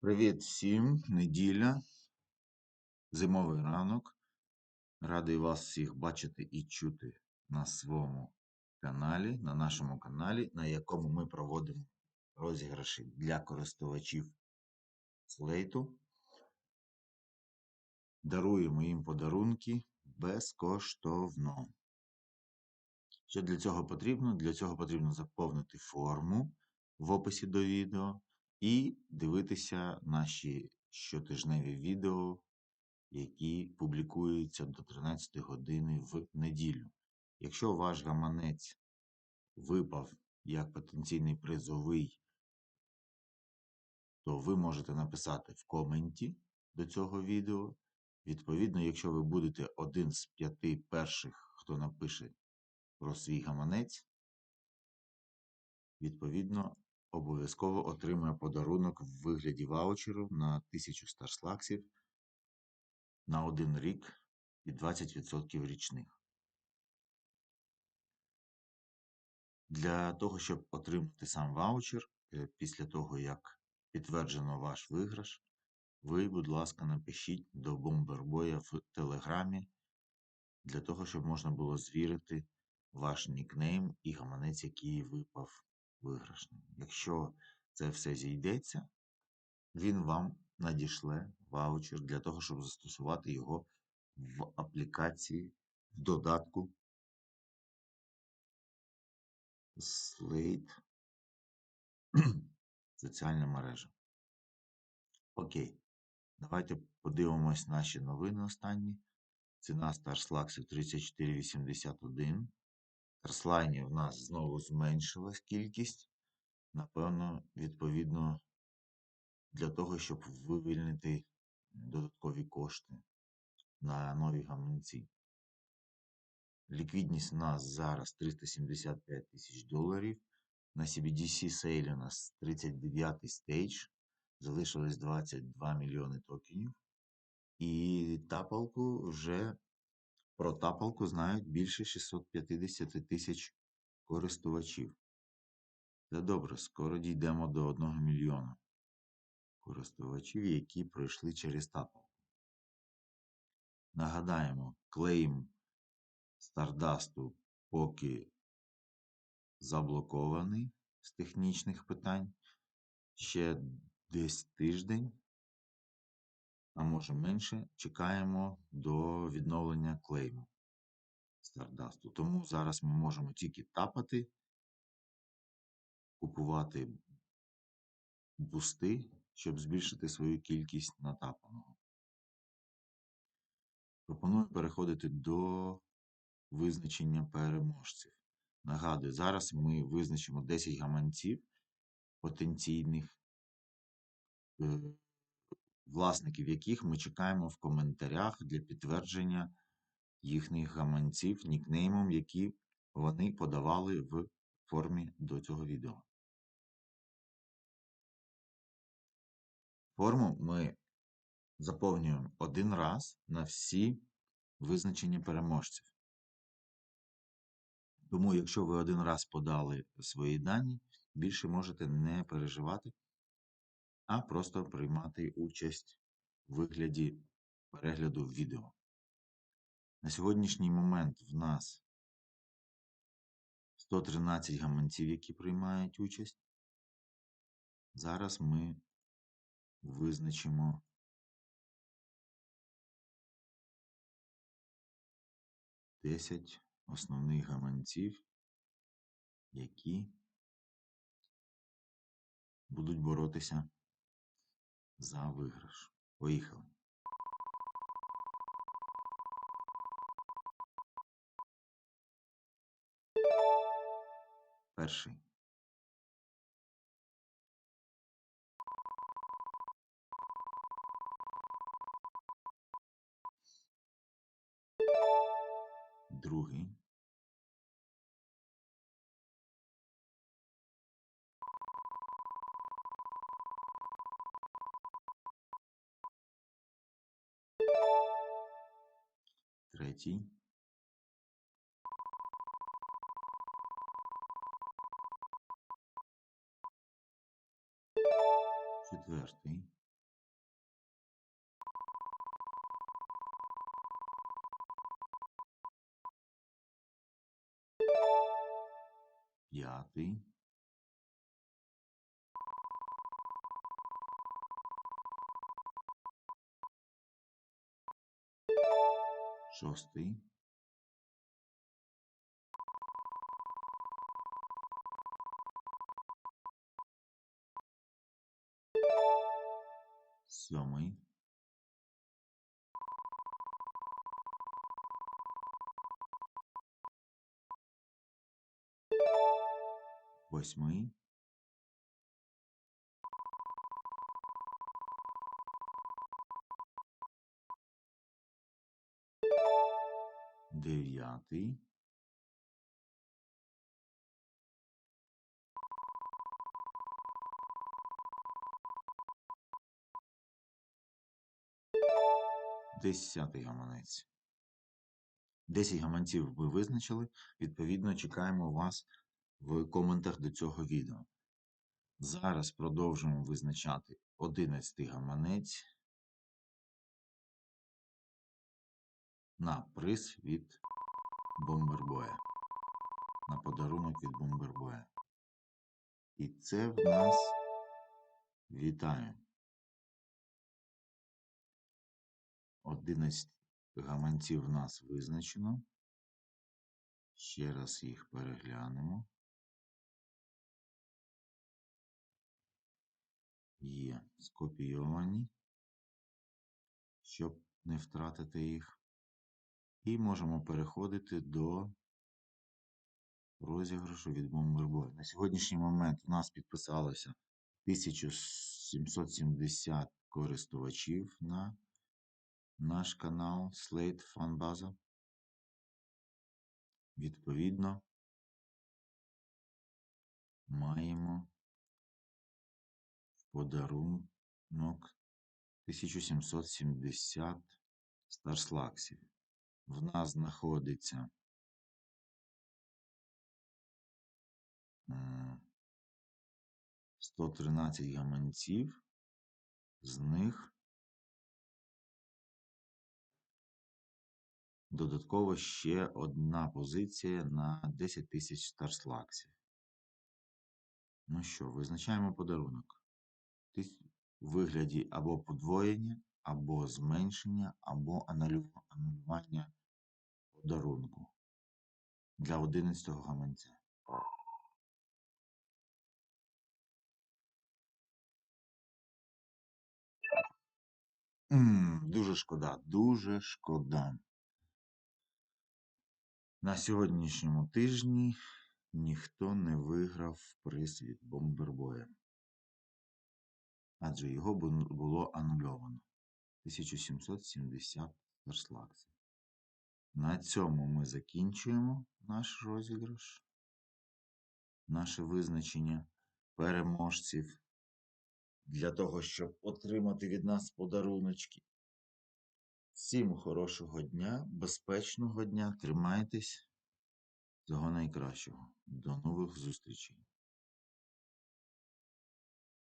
Привіт всім! Неділя, зимовий ранок. Радий вас всіх бачити і чути на своєму каналі, на нашому каналі, на якому ми проводимо розіграші для користувачів слейту. Даруємо їм подарунки безкоштовно. Що для цього потрібно? Для цього потрібно заповнити форму в описі до відео і дивитися наші щотижневі відео, які публікуються до 13 години в неділю. Якщо ваш гаманець випав як потенційний призовий, то ви можете написати в коменті до цього відео. Відповідно, якщо ви будете один з п'яти перших, хто напише про свій гаманець, відповідно, обов'язково отримує подарунок в вигляді ваучеру на 1000 старслаксів на один рік і 20% річних. Для того, щоб отримати сам ваучер, е, після того, як підтверджено ваш виграш, ви, будь ласка, напишіть до Бомбербоя в Телеграмі для того, щоб можна було звірити ваш нікнейм і гаманець, який випав виграшним. Якщо це все зійдеться, він вам надішле ваучер для того, щоб застосувати його в аплікації, в додатку Slate соціальна мережа. Окей. Давайте подивимось наші новини останні. Ціна StarSlaxів 3481. Старслайнів в нас знову зменшилась кількість. Напевно, відповідно, для того, щоб вивільнити додаткові кошти на нові гаманці. Ліквідність у нас зараз 375 тисяч доларів. На CBDC сейлі у нас 39 стейдж. Залишилось 22 мільйони токенів. І тапалку вже про тапалку знають більше 650 тисяч користувачів. Це добре, скоро дійдемо до 1 мільйона користувачів, які пройшли через тапалку. Нагадаємо, клейм Стардасту поки заблокований з технічних питань. Ще десь тиждень, а може менше, чекаємо до відновлення клейму Стардасту. Тому зараз ми можемо тільки тапати, купувати бусти, щоб збільшити свою кількість натапаного. Пропоную переходити до визначення переможців. Нагадую, зараз ми визначимо 10 гаманців потенційних, е, власників яких ми чекаємо в коментарях для підтвердження їхніх гаманців нікнеймом, які вони подавали в формі до цього відео. Форму ми заповнюємо один раз на всі визначення переможців. Тому, якщо ви один раз подали свої дані, більше можете не переживати, а просто приймати участь в вигляді перегляду відео. На сьогоднішній момент в нас 113 гаманців, які приймають участь. Зараз ми визначимо десять основних гаманців, які будуть боротися за виграш. Поїхали. Перший. Другий. найти четвертий. П'ятий. Шостий, сьомий, восьмий, дев'ятий, десятий гаманець. Десять гаманців ви визначили. Відповідно, чекаємо вас в коментах до цього відео. Зараз продовжуємо визначати одинадцятий гаманець на приз від Бомбербоя. На подарунок від Бомбербоя. І це в нас вітаю. 11 гаманців в нас визначено. Ще раз їх переглянемо. Є скопійовані, щоб не втратити їх. І можемо переходити до розіграшу від Бомбербой. На сьогоднішній момент у нас підписалося 1770 користувачів на наш канал Slate Fanbаза. Відповідно, маємо в подарунок 1770 старслаксів. В нас знаходиться м, 113 гаманців, з них додатково ще одна позиція на 10 тисяч старслаксів. Ну що, визначаємо подарунок. В вигляді або подвоєння, або зменшення, або анулю- анулювання подарунку для 11 гаманця. М, Дуже шкода, дуже шкода. На сьогоднішньому тижні ніхто не виграв приз від Бомбербоя. Адже його було анульовано. 1770 старслаксів. На цьому ми закінчуємо наш розіграш, наше визначення переможців для того, щоб отримати від нас подаруночки. Всім хорошого дня, безпечного дня, тримайтесь. Всього найкращого. До нових зустрічей.